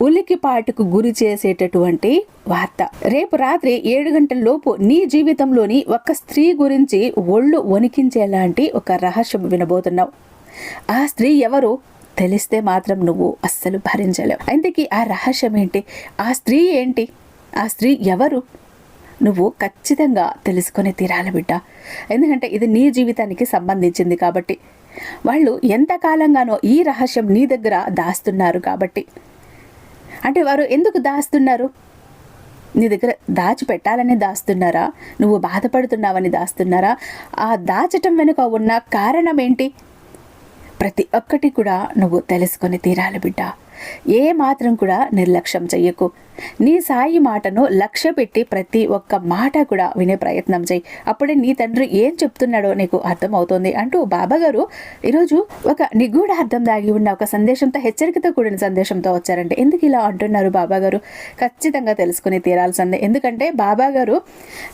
ఉలికిపాటుకు గురి చేసేటటువంటి వార్త. రేపు రాత్రి ఏడు గంటల లోపు నీ జీవితంలోని ఒక స్త్రీ గురించి ఒళ్ళు వణికించేలాంటి ఒక రహస్యం వినబోతున్నావు. ఆ స్త్రీ ఎవరు? తెలిస్తే మాత్రం నువ్వు అస్సలు భరించలేవు. అందుకే ఆ రహస్యం ఏంటి? ఆ స్త్రీ ఏంటి? ఆ స్త్రీ ఎవరు? నువ్వు ఖచ్చితంగా తెలుసుకొని తీరాలి బిడ్డ. ఎందుకంటే ఇది నీ జీవితానికి సంబంధించింది కాబట్టి. వాళ్ళు ఎంతకాలంగానో ఈ రహస్యం నీ దగ్గర దాస్తున్నారు కాబట్టి. అంటే వారు ఎందుకు దాస్తున్నారు? నీ దగ్గర దాచిపెట్టాలని దాస్తున్నారా? నువ్వు బాధపడుతున్నావని దాస్తున్నారా? ఆ దాచటం వెనుక ఉన్న కారణం ఏంటి? ప్రతి ఒక్కటి కూడా నువ్వు తెలుసుకొని తీరాలి బిడ్డ. ఏ మాత్రం కూడా నిర్లక్ష్యం చెయ్యకు. నీ సాయి మాటను లక్ష్య పెట్టి ప్రతి ఒక్క మాట కూడా వినే ప్రయత్నం చేయి. అప్పుడే నీ తండ్రి ఏం చెప్తున్నాడో నీకు అర్థమవుతుంది అంటూ బాబా గారు ఈరోజు ఒక నిగూఢ అర్థం దాగి ఉన్న ఒక సందేశంతో హెచ్చరికతో కూడిన సందేశంతో వచ్చారంటే ఎందుకు ఇలా అంటున్నారు బాబా గారు? ఖచ్చితంగా తెలుసుకుని తీరాల్సిందే. ఎందుకంటే బాబా గారు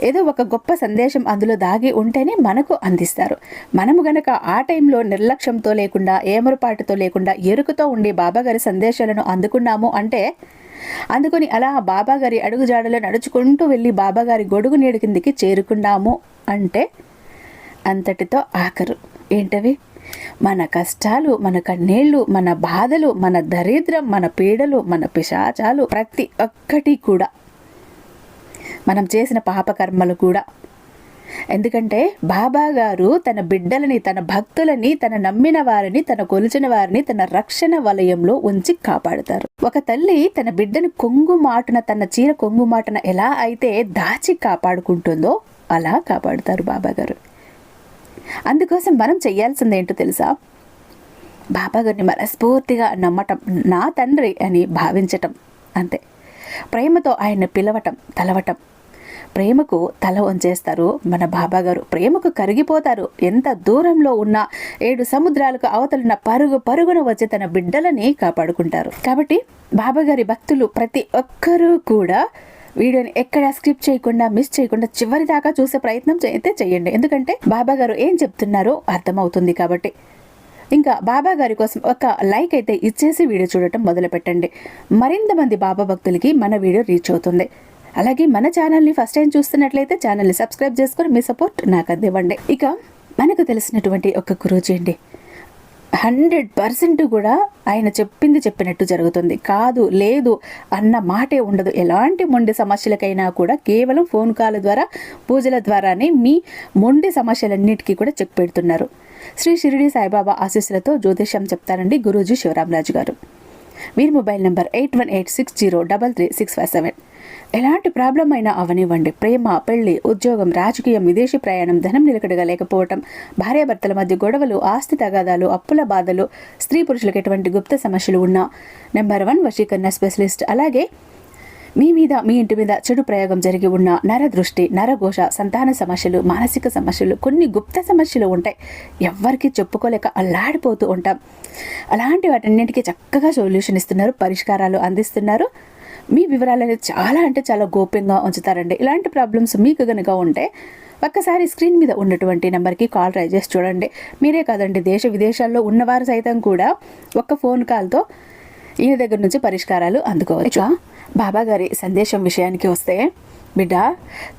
ఏదో ఒక గొప్ప సందేశం అందులో దాగి ఉంటేనే మనకు అందిస్తారు. మనము గనక ఆ టైంలో నిర్లక్ష్యంతో లేకుండా ఏమరుపాటుతో లేకుండా ఎరుకుతో ఉండి బాబా గారి సందేశాలను అందుకున్నాము అంటే అందుకొని అలా బాబాగారి అడుగుజాడలో నడుచుకుంటూ వెళ్ళి బాబాగారి గొడుగు నీడు కిందికి చేరుకున్నాము అంటే అంతటితో ఆఖరు. ఏంటవి? మన కష్టాలు మన కన్నీళ్ళు మన బాధలు మన దరిద్రం మన పీడలు మన పిశాచాలు ప్రతి ఒక్కటి కూడా. మనం చేసిన పాపకర్మలు కూడా ఎందుకంటే బాబా గారు తన బిడ్డలని తన భక్తులని తన నమ్మిన వారిని తన కొలిచిన వారిని తన రక్షణ వలయంలో ఉంచి కాపాడుతారు. ఒక తల్లి తన బిడ్డను కొంగు మాటున తన చీర కొంగు మాటున ఎలా అయితే దాచి కాపాడుకుంటుందో అలా కాపాడుతారు బాబా గారు. అందుకోసం మనం చెయ్యాల్సింది ఏంటో తెలుసా? బాబా గారిని మనస్ఫూర్తిగా నమ్మటం నా తండ్రి అని భావించటం అంతే. ప్రేమతో ఆయన్ని పిలవటం తలవటం. ప్రేమకు తల వంచేస్తారు. మన బాబా గారు ప్రేమకు కరిగిపోతారు. ఎంత దూరంలో ఉన్న ఏడు సముద్రాలకు అవతలున్న పరుగు పరుగున వచ్చి తన బిడ్డలని కాపాడుకుంటారు. కాబట్టి బాబాగారి భక్తులు ప్రతి ఒక్కరూ కూడా వీడియోని ఎక్కడ స్క్రిప్ట్ చేయకుండా మిస్ చేయకుండా చివరి దాకా చూసే ప్రయత్నం అయితే చేయండి. ఎందుకంటే బాబా గారు ఏం చెప్తున్నారో అర్థమవుతుంది కాబట్టి. ఇంకా బాబా గారి కోసం ఒక లైక్ అయితే ఇచ్చేసి వీడియో చూడటం మొదలు పెట్టండి మరింత మంది బాబా భక్తులకి మన వీడియో రీచ్ అవుతుంది. అలాగే మన ఛానల్ని ఫస్ట్ టైం చూస్తున్నట్లయితే ఛానల్ని సబ్స్క్రైబ్ చేసుకొని మీ సపోర్ట్ నాకు అందివ్వండి. ఇక మనకు తెలిసినటువంటి ఒక గురూజీ అండి. హండ్రెడ్ పర్సెంట్ కూడా ఆయన చెప్పింది చెప్పినట్టు జరుగుతుంది. కాదు లేదు అన్న మాటే ఉండదు. ఎలాంటి మొండి సమస్యలకైనా కూడా కేవలం ఫోన్ కాల్ ద్వారా పూజల ద్వారానే మీ మొండి సమస్యలన్నిటికీ కూడా చెక్ పెడుతున్నారు. శ్రీ షిరిడి సాయిబాబా ఆశీస్సులతో జ్యోతిష్యం చెప్తారండి గురూజీ శివరామరాజు గారు. వీరి mobile number eight one eight six zero double three six five seven. ఎలాంటి ప్రాబ్లం అయినా అవనివ్వండి. ప్రేమ పెళ్ళి ఉద్యోగం రాజకీయం విదేశీ ప్రయాణం ధనం నిలకడగా లేకపోవటం భార్యాభర్తల మధ్య గొడవలు ఆస్తి తగాదాలు అప్పుల బాధలు స్త్రీ పురుషులకు ఎటువంటి గుప్త సమస్యలు ఉన్నా నెంబర్ వన్ వశీకరణ స్పెషలిస్ట్. అలాగే మీ మీద మీ ఇంటి మీద చెడు ప్రయోగం జరిగి ఉన్న నర దృష్టి నరఘోష సంతాన సమస్యలు మానసిక సమస్యలు కొన్ని గుప్త సమస్యలు ఉంటాయి. ఎవ్వరికి చెప్పుకోలేక అల్లాడిపోతూ ఉంటాం. అలాంటి వాటన్నింటికి చక్కగా సొల్యూషన్ ఇస్తున్నారు పరిష్కారాలు అందిస్తున్నారు. మీ వివరాలు చాలా అంటే చాలా గోప్యంగా ఉంచుతారండి. ఇలాంటి ప్రాబ్లమ్స్ మీకు కనుక ఉంటే ఒక్కసారి స్క్రీన్ మీద ఉన్నటువంటి నెంబర్కి కాల్ ట్రై చేసి చూడండి. మీరే కాదండి దేశ విదేశాల్లో ఉన్నవారు సైతం కూడా ఒక్క ఫోన్ కాల్తో ఈయన దగ్గర నుంచి పరిష్కారాలు అందుకోవచ్చు. బాబా గారి సందేశం విషయానికి వస్తే బిడ్డ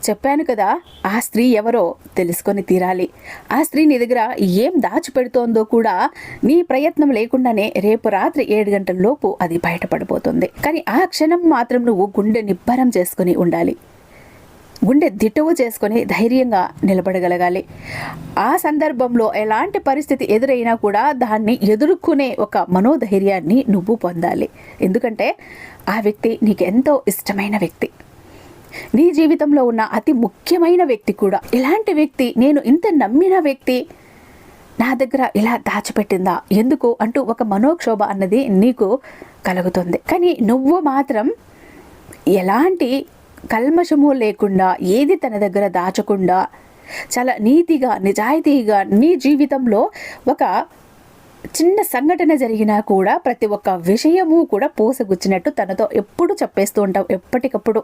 చెప్పాను కదా ఆ స్త్రీ ఎవరో తెలుసుకొని తీరాలి. ఆ స్త్రీ నీ దగ్గర ఏం దాచిపెడుతోందో కూడా నీ ప్రయత్నం లేకుండానే రేపు రాత్రి ఏడు గంటల లోపు అది బయటపడిపోతుంది. కానీ ఆ క్షణం మాత్రం నువ్వు గుండె నిబ్బరం చేసుకుని ఉండాలి. గుండె దిట్టవు చేసుకొని ధైర్యంగా నిలబడగలగాలి. ఆ సందర్భంలో ఎలాంటి పరిస్థితి ఎదురైనా కూడా దాన్ని ఎదుర్కొనే ఒక మనోధైర్యాన్ని నువ్వు పొందాలి. ఎందుకంటే ఆ వ్యక్తి నీకు ఎంతో ఇష్టమైన వ్యక్తి. నీ జీవితంలో ఉన్న అతి ముఖ్యమైన వ్యక్తి కూడా. ఇలాంటి వ్యక్తి నేను ఇంత నమ్మిన వ్యక్తి నా దగ్గర ఇలా దాచిపెట్టిందా? ఎందుకు? అంటూ ఒక మనోక్షోభ అన్నది నీకు కలుగుతుంది. కానీ నువ్వు మాత్రం ఎలాంటి కల్మషము లేకుండా ఏది తన దగ్గర దాచకుండా చాలా నీతిగా నిజాయితీగా నీ జీవితంలో ఒక చిన్న సంఘటన జరిగినా కూడా ప్రతి ఒక్క విషయము కూడా పోసగుచ్చినట్టు తనతో ఎప్పుడు చెప్పేస్తూ ఉంటావు. ఎప్పటికప్పుడు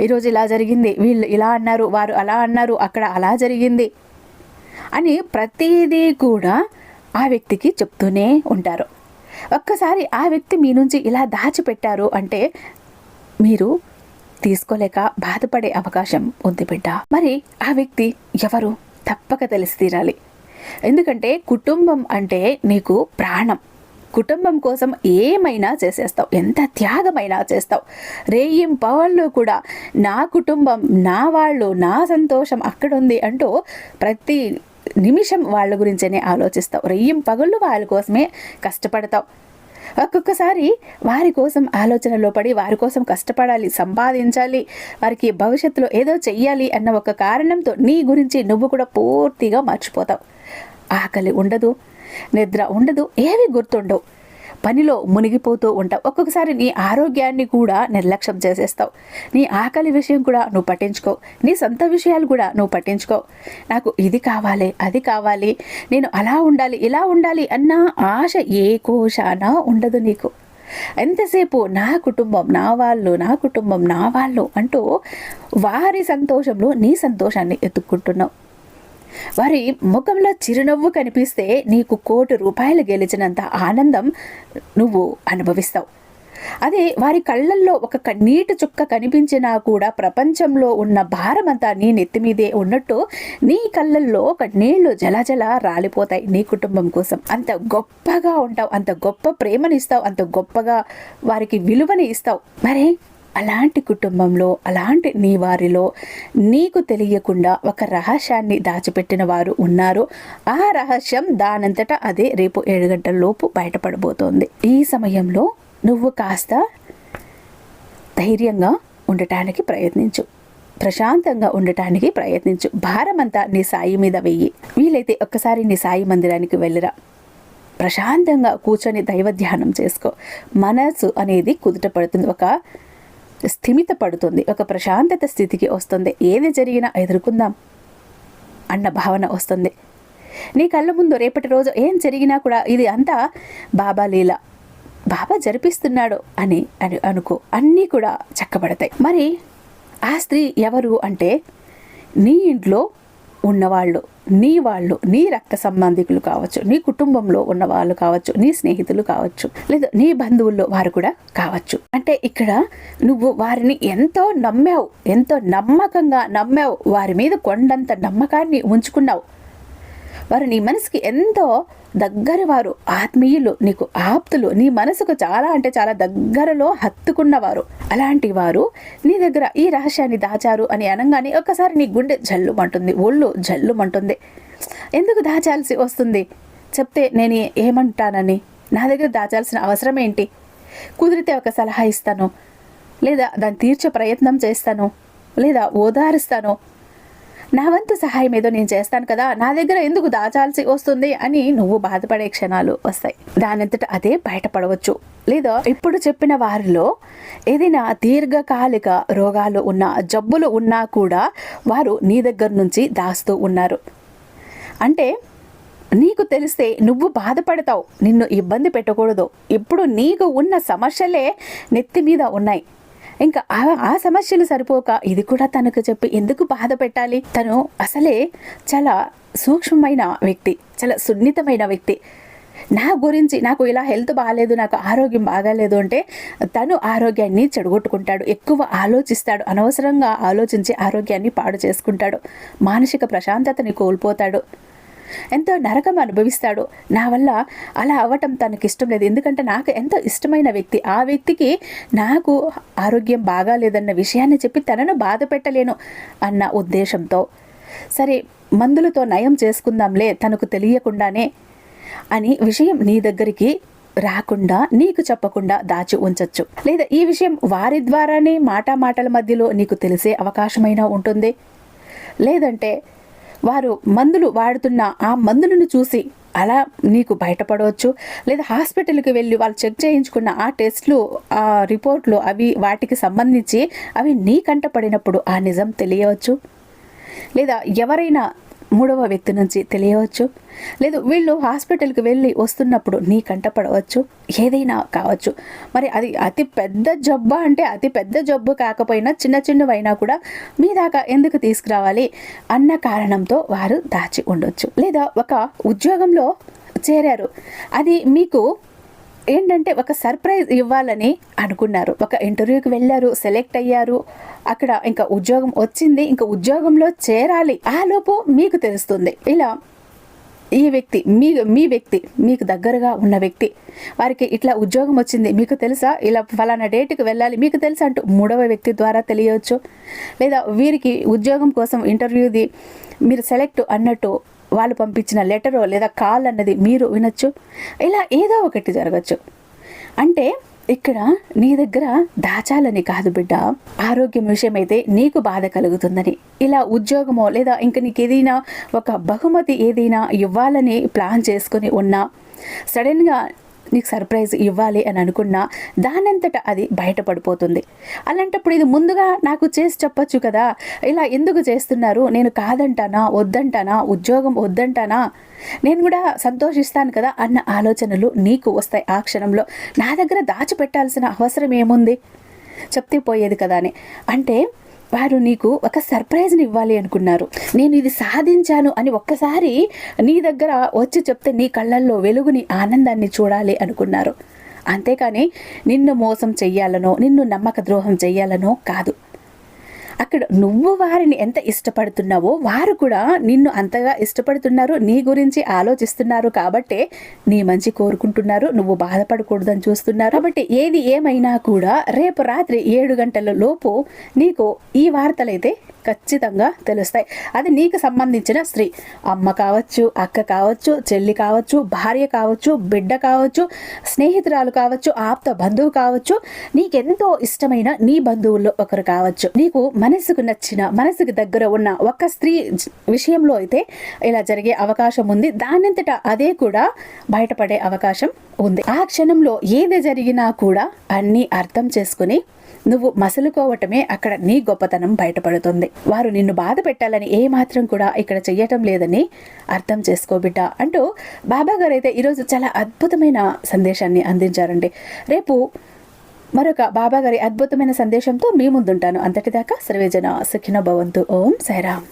ఈరోజు ఇలా జరిగింది వీళ్ళు ఇలా అన్నారు వారు అలా అన్నారు అక్కడ అలా జరిగింది అని ప్రతిదీ కూడా ఆ వ్యక్తికి చెప్తూనే ఉంటారు. ఒక్కసారి ఆ వ్యక్తి మీ నుంచి ఇలా దాచిపెట్టారు అంటే మీరు తీసుకోలేక బాధపడే అవకాశం ఉంది బిడ్డ. మరి ఆ వ్యక్తి ఎవరు? తప్పక తెలిసి తీరాలి. ఎందుకంటే కుటుంబం అంటే నీకు ప్రాణం. కుటుంబం కోసం ఏమైనా చేసేస్తావు? ఎంత త్యాగమైనా చేస్తావు? రేయిం పవర్లో కూడా నా కుటుంబం నా వాళ్ళు నా సంతోషం అక్కడుంది అంటూ ప్రతి నిమిషం వాళ్ళ గురించనే ఆలోచిస్తావు. రెయ్యం పగళ్ళు వాళ్ళ కోసమే కష్టపడతావు. ఒక్కొక్కసారి వారి కోసం ఆలోచనలో పడి వారి కోసం కష్టపడాలి సంపాదించాలి వారికి భవిష్యత్తులో ఏదో చెయ్యాలి అన్న ఒక కారణంతో నీ గురించి నువ్వు కూడా పూర్తిగా మర్చిపోతావు. ఆకలి ఉండదు. నిద్ర ఉండదు ఏవి గుర్తుండవు. పనిలో మునిగిపోతూ ఉంటావు ఒక్కొక్కసారి నీ ఆరోగ్యాన్ని కూడా నిర్లక్ష్యం చేసేస్తావు. నీ ఆకలి విషయం కూడా నువ్వు పట్టించుకో నీ సొంత విషయాలు కూడా నువ్వు పట్టించుకో. నాకు ఇది కావాలి అది కావాలి నేను అలా ఉండాలి ఇలా ఉండాలి అన్న ఆశ ఏ కోశానా ఉండదు నీకు. ఎంతసేపు నా కుటుంబం నా వాళ్ళు నా కుటుంబం నా వాళ్ళు అంటూ వారి సంతోషంలో నీ సంతోషాన్ని ఎత్తుక్కుంటున్నావు. వారి ముఖంలో చిరునవ్వు కనిపిస్తే నీకు కోటి రూపాయలు గెలిచినంత ఆనందం నువ్వు అనుభవిస్తావు. అదే వారి కళ్ళల్లో ఒక కన్నీటి చుక్క కనిపించినా కూడా ప్రపంచంలో ఉన్న భారమంతా నీ నెత్తి మీదే ఉన్నట్టు నీ కళ్ళల్లో కన్నీళ్ళు జలజల రాలిపోతాయి నీ కుటుంబం కోసం. అంత గొప్పగా ఉంటావు అంత గొప్ప ప్రేమని ఇస్తావు అంత గొప్పగా వారికి విలువని ఇస్తావు. మరి అలాంటి కుటుంబంలో అలాంటి నీ వారిలో నీకు తెలియకుండా ఒక రహస్యాన్ని దాచిపెట్టిన వారు ఉన్నారు. ఆ రహస్యం దానంతటా అదే రేపు ఏడు గంటల లోపు బయటపడబోతోంది. ఈ సమయంలో నువ్వు కాస్త ధైర్యంగా ఉండటానికి ప్రయత్నించు. ప్రశాంతంగా ఉండటానికి ప్రయత్నించు. భారమంతా నీ సాయి మీద వెయ్యి. వీలైతే ఒక్కసారి నీ సాయి మందిరానికి వెళ్ళిరా. ప్రశాంతంగా కూర్చొని దైవ ధ్యానం చేసుకో. మనసు అనేది కుదుట పడుతుంది. ఒక స్థిమిత పడుతుంది. ఒక ప్రశాంతత స్థితికి వస్తుంది. ఏది జరిగినా ఎదుర్కొందాం అన్న భావన వస్తుంది. నీ కళ్ళ ముందు రేపటి రోజు ఏం జరిగినా కూడా ఇది అంతా బాబా లీల. బాబా జరిపిస్తున్నాడు అని అని అనుకో. అన్నీ కూడా చక్కబడతాయి. మరి ఆ స్త్రీ ఎవరు అంటే నీ ఇంట్లో ఉన్నవాళ్ళు నీ వాళ్ళు నీ రక్త సంబంధికులు కావచ్చు నీ కుటుంబంలో ఉన్న వాళ్ళు కావచ్చు నీ స్నేహితులు కావచ్చు లేదా నీ బంధువుల్లో వారు కూడా కావచ్చు. అంటే ఇక్కడ నువ్వు వారిని ఎంతో నమ్మావు ఎంతో నమ్మకంగా నమ్మావు వారి మీద కొండంత నమ్మకాన్ని ఉంచుకున్నావు. వారు నీ మనసుకి ఎంతో దగ్గర వారు ఆత్మీయులు నీకు ఆప్తులు. నీ మనసుకు చాలా అంటే చాలా దగ్గరలో హత్తుకున్నవారు. అలాంటి వారు నీ దగ్గర ఈ రహస్యాన్ని దాచారు అని అనగానే ఒక్కసారి నీ గుండె జల్లుమంటుంది ఒళ్ళు జల్లుమంటుంది. ఎందుకు దాచాల్సి వస్తుంది? చెప్తే నేను ఏమంటానని? నా దగ్గర దాచాల్సిన అవసరం ఏంటి? కుదిరితే ఒక సలహా ఇస్తాను. లేదా దాన్ని తీర్చే ప్రయత్నం చేస్తాను. లేదా ఓదారుస్తాను. నా వంతు సహాయం ఏదో నేను చేస్తాను కదా నా దగ్గర ఎందుకు దాచాల్సి వస్తుంది అని నువ్వు బాధపడే క్షణాలు వస్తాయి. దానంతట అదే బయటపడవచ్చు. లేదా ఇప్పుడు చెప్పిన వారిలో ఏదైనా దీర్ఘకాలిక రోగాలు ఉన్న జబ్బులు ఉన్నా కూడా వారు నీ దగ్గర నుంచి దాస్తూ ఉన్నారు. అంటే నీకు తెలిస్తే నువ్వు బాధపడతావు నిన్ను ఇబ్బంది పెట్టకూడదు. ఇప్పుడు నీకు ఉన్న సమస్యలే నెత్తి మీద ఉన్నాయి. ఇంకా ఆ ఆ సమస్యలు సరిపోక ఇది కూడా తనకు చెప్పి ఎందుకు బాధ పెట్టాలి? తను అసలే చాలా సూక్ష్మమైన వ్యక్తి చాలా సున్నితమైన వ్యక్తి. నా గురించి నాకు ఇలా హెల్త్ బాగాలేదు నాకు ఆరోగ్యం బాగాలేదు అంటే తను ఆరోగ్యాన్ని చెడగొట్టుకుంటాడు ఎక్కువ ఆలోచిస్తాడు అనవసరంగా ఆలోచించి ఆరోగ్యాన్ని పాడు చేసుకుంటాడు మానసిక ప్రశాంతతని కోల్పోతాడు. ఎంతో నరకం అనుభవిస్తాడు. నా వల్ల అలా అవ్వటం తనకి ఇష్టం లేదు. ఎందుకంటే నాకు ఎంతో ఇష్టమైన వ్యక్తి. ఆ వ్యక్తికి నాకు ఆరోగ్యం బాగాలేదన్న విషయాన్ని చెప్పి తనను బాధ పెట్టలేను అన్న ఉద్దేశంతో సరే మందులతో నయం చేసుకుందాంలే తనకు తెలియకుండానే అని విషయం నీ దగ్గరికి రాకుండా నీకు చెప్పకుండా దాచి ఉంచొచ్చు. లేదా ఈ విషయం వారి ద్వారానే మాట మాటల మధ్యలో నీకు తెలిసే అవకాశమైనా ఉంటుంది. లేదంటే వారు మందులు వాడుతున్న ఆ మందులను చూసి అలా నీకు బయటపడవచ్చు? లేదా హాస్పిటల్కి వెళ్ళి వాళ్ళు చెక్ చేయించుకున్న ఆ టెస్ట్లు ఆ రిపోర్ట్లు అవి వాటికి సంబంధించి అవి నీ కంట పడినప్పుడు ఆ నిజం తెలియవచ్చు? లేదా ఎవరైనా మూడవ వ్యక్తి నుంచి తెలియవచ్చు. లేదు వీళ్ళు హాస్పిటల్కి వెళ్ళి వస్తున్నప్పుడు నీ కంటపడవచ్చు ఏదైనా కావచ్చు. మరి అది అతి పెద్ద జబ్బు అంటే అతి పెద్ద జబ్బు కాకపోయినా చిన్న చిన్నవైనా కూడా మీ దాకా ఎందుకు తీసుకురావాలి అన్న కారణంతో వారు దాచి ఉండొచ్చు. లేదా ఒక ఉద్యోగంలో చేరారు. అది మీకు ఏంటంటే ఒక సర్ప్రైజ్ ఇవ్వాలని అనుకున్నారు. ఒక ఇంటర్వ్యూకి వెళ్ళారు సెలెక్ట్ అయ్యారు. అక్కడ ఇంకా ఉద్యోగం వచ్చింది ఇంకా ఉద్యోగంలో చేరాలి. ఆ లోపు మీకు తెలుస్తుంది. ఇలా ఈ వ్యక్తి మీ మీ వ్యక్తి మీకు దగ్గరగా ఉన్న వ్యక్తి వారికి ఇట్లా ఉద్యోగం వచ్చింది మీకు తెలుసా? ఇలా ఫలానా డేట్కి వెళ్ళాలి మీకు తెలుసా అంటూ మూడవ వ్యక్తి ద్వారా తెలియవచ్చు. లేదా వీరికి ఉద్యోగం కోసం ఇంటర్వ్యూది మీరు సెలెక్ట్ అన్నట్టు వాళ్ళు పంపించిన లెటరో లేదా కాల్ అన్నది మీరు వినొచ్చు. ఇలా ఏదో ఒకటి జరగచ్చు. అంటే ఇక్కడ నీ దగ్గర దాచాలని కాదు బిడ్డ. ఆరోగ్యం విషయమైతే నీకు బాధ కలుగుతుందని. ఇలా ఉద్యోగమో లేదా ఇంక నీకు ఏదైనా ఒక బహుమతి ఏదైనా ఇవ్వాలని ప్లాన్ చేసుకొని ఉన్నా సడన్గా నీకు సర్ప్రైజ్ ఇవ్వాలి అని అనుకున్నా దానంతట అది బయటపడిపోతుంది. అలాంటప్పుడు ఇది ముందుగా నాకు చేసి చెప్పచ్చు కదా ఇలా ఎందుకు చేస్తున్నారు? నేను కాదంటానా? వద్దంటానా? ఉద్యోగం వద్దంటానా? నేను కూడా సంతోషిస్తాను కదా అన్న ఆలోచనలు నీకు వస్తాయి ఆ క్షణంలో. నా దగ్గర దాచిపెట్టాల్సిన అవసరం ఏముంది? చెప్తే పోయేది కదా అని. అంటే వారు నీకు ఒక సర్ప్రైజ్ని ఇవ్వాలి అనుకున్నారు. నేను ఇది సాధించాను అని ఒక్కసారి నీ దగ్గర వచ్చి చెప్తే నీ కళ్ళల్లో వెలుగుని ఆనందాన్ని చూడాలి అనుకున్నారు. అంతేకాని నిన్ను మోసం చెయ్యాలనో నిన్ను నమ్మక ద్రోహం చెయ్యాలనో కాదు. అక్కడ నువ్వు వారిని ఎంత ఇష్టపడుతున్నావో వారు కూడా నిన్ను అంతగా ఇష్టపడుతున్నారు నీ గురించి ఆలోచిస్తున్నారు కాబట్టే నీ మంచి కోరుకుంటున్నారు నువ్వు బాధపడకూడదని చూస్తున్నారు. కాబట్టి ఏది ఏమైనా కూడా రేపు రాత్రి ఏడు గంటల లోపు నీకు ఈ వార్తలైతే ఖచ్చితంగా తెలుస్తాయి. అది నీకు సంబంధించిన స్త్రీ. అమ్మ కావచ్చు అక్క కావచ్చు చెల్లి కావచ్చు భార్య కావచ్చు బిడ్డ కావచ్చు స్నేహితురాలు కావచ్చు ఆప్త బంధువు కావచ్చు నీకెంతో ఇష్టమైన నీ బంధువుల్లో ఒకరు కావచ్చు. నీకు మనసుకు నచ్చిన మనసుకు దగ్గర ఉన్న ఒక స్త్రీ విషయంలో అయితే ఇలా జరిగే అవకాశం ఉంది. దానంతట అదే కూడా బయటపడే అవకాశం ఉంది. ఆ క్షణంలో ఏది జరిగినా కూడా అన్నీ అర్థం చేసుకుని నువ్వు మసలుకోవటమే అక్కడ నీ గొప్పతనం బయటపడుతుంది. వారు నిన్ను బాధ పెట్టాలని ఏ మాత్రం కూడా ఇక్కడ చెయ్యటం లేదని అర్థం చేసుకోబిడ్డ అంటూ బాబా గారు అయితే ఈరోజు చాలా అద్భుతమైన సందేశాన్ని అందించారండి. రేపు మరొక బాబా గారి అద్భుతమైన సందేశంతో మీ ముందుంటాను. అంతటిదాకా సర్వేజన సుఖిన భవంతు. ఓం సైరామ్.